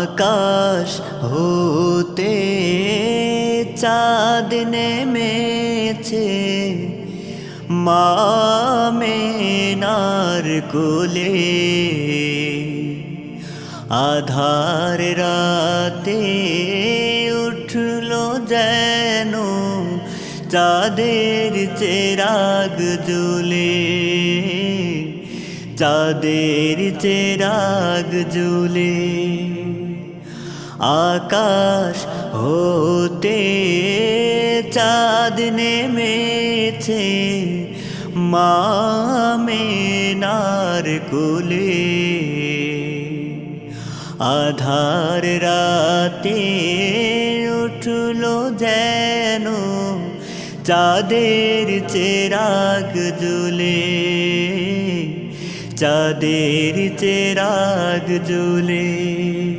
আকাশ হতে চাঁদ নেমেছে। মামেনার কোলে আধার রাতে উঠল যেন চাঁদের চেরাগ জুলে চাঁদের চেরাগ জুলে আকাশ হতে চাঁদ নেমেছে মামেনার কোলে। আধার রাতে উঠল যেন চাঁদের চেরাগ জুলে। চাঁদের চেরাগ জুলে।